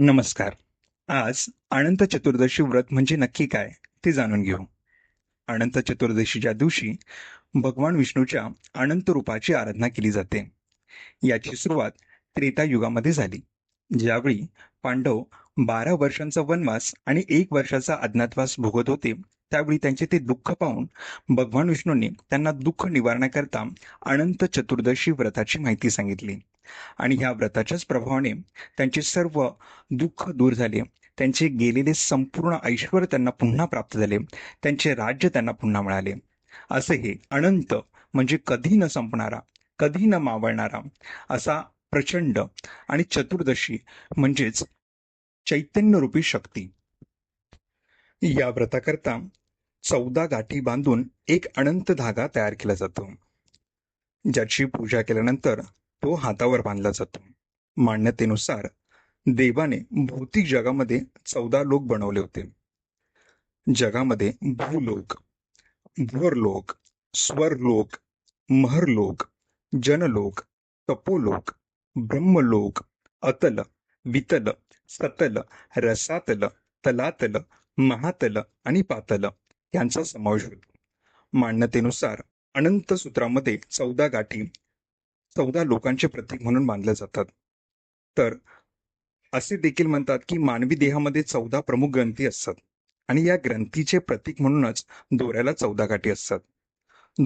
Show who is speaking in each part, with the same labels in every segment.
Speaker 1: नमस्कार. आज अनंत चतुर्दशी व्रत म्हणजे नक्की काय ते जाणून घेऊ. अनंत चतुर्दशीच्या दिवशी भगवान विष्णूच्या अनंत रूपाची आराधना केली जाते. याची सुरुवात त्रेता युगामध्ये झाली. ज्यावेळी पांडव बारा वर्षांचा वनवास आणि एक वर्षाचा अज्ञातवास भोगत होते त्यावेळी त्यांचे ते दुःख पाहून भगवान विष्णूंनी त्यांना दुःख निवारण्याकरता अनंत चतुर्दशी व्रताची माहिती सांगितली. आणि ह्या व्रताच्याच प्रभावाने त्यांचे सर्व दुःख दूर झाले. त्यांचे गेलेले संपूर्ण ऐश्वर त्यांना पुन्हा प्राप्त झाले. त्यांचे राज्य त्यांना पुन्हा मिळाले. असे हे अनंत म्हणजे कधी न संपणारा कधी न मावळणारा असा प्रचंड आणि चतुर्दशी म्हणजेच चैतन्यरूपी शक्ती. या व्रताकरता चौदा गाठी बांधून एक अनंत धागा तयार केला जातो. ज्याची पूजा केल्यानंतर तो हातावर बांधला जातो. मान्यतेनुसार देवाने भौतिक जगामध्ये चौदा लोक बनवले होते. जगामध्ये भूलोक भुवरलोक स्वरलोक महरलोक जनलोक तपोलोक ब्रह्मलोक अतल वितल सतल रसातल तलातल महातल आणि पातल यांचा समावेश होतो. मान्यतेनुसार अनंत सूत्रामध्ये चौदा गाठी चौदा लोकांचे प्रतीक म्हणून मानल्या जातात. तर असे देखील म्हणतात की मानवी देहामध्ये चौदा प्रमुख ग्रंथी असतात आणि या ग्रंथीचे प्रतीक म्हणूनच दोऱ्याला चौदा गाठी असतात.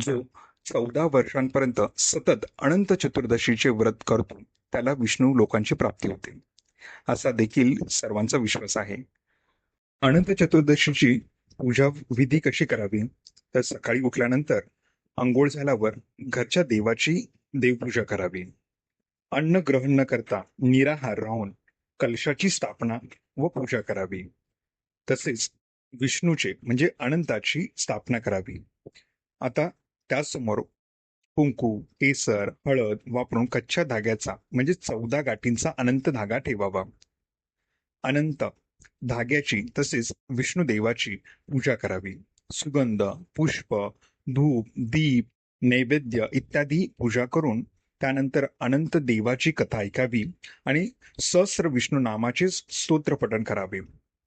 Speaker 1: जो चौदा वर्षांपर्यंत सतत अनंत चतुर्दशीचे व्रत करतो त्याला विष्णू लोकांची प्राप्ती होते. असा देखील सर्वांचा विश्वास आहे. अनंत चतुर्दशीची पूजा विधी कशी करावी? तर सकाळी उठल्यानंतर आंघोळ झाल्यावर घरच्या देवाची देवपूजा करावी. अन्न ग्रहण न करता निराहार राहून कलशाची स्थापना व पूजा करावी. तसेच विष्णूचे म्हणजे अनंताची स्थापना करावी. आता त्याचसमोर कुंकू केसर हळद वापरून कच्च्या धाग्याचा म्हणजे चौदा गाठींचा अनंत धागा ठेवावा. अनंत धाग्याची तसेच विष्णुदेवाची पूजा करावी. सुगंध पुष्प धूप दीप नैवेद्य इत्यादी पूजा करून त्यानंतर अनंत देवाची कथा ऐकावी आणि सहस्र विष्णू नामाचे स्तोत्र पठण करावे.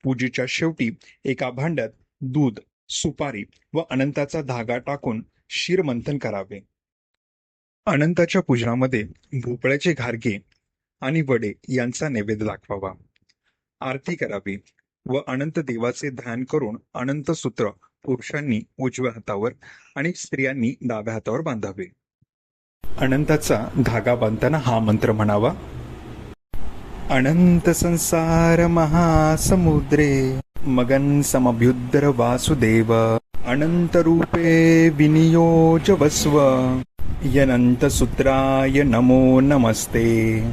Speaker 1: पूजेच्या शेवटी एका भांड्यात दूध सुपारी व अनंताचा धागा टाकून शिरमंथन करावे. अनंताच्या पूजनामध्ये भोपळ्याचे घारगे आणि वडे यांचा नैवेद्य दाखवावा. आरती करावी व अनंत देवाचे ध्यान करून अनंत सूत्र पुरुषांनी उजव्या हातावर आणि स्त्रियांनी डाव्या हातावर बांधावे. अनंताचा धागा बांधताना हा मंत्र म्हणावा. अनंत संसार महासमुद्रे मगन समभ्युद्र वासुदेव अनंत रूपे विनियोज यनन्तसूत्राय नमो नमस्ते।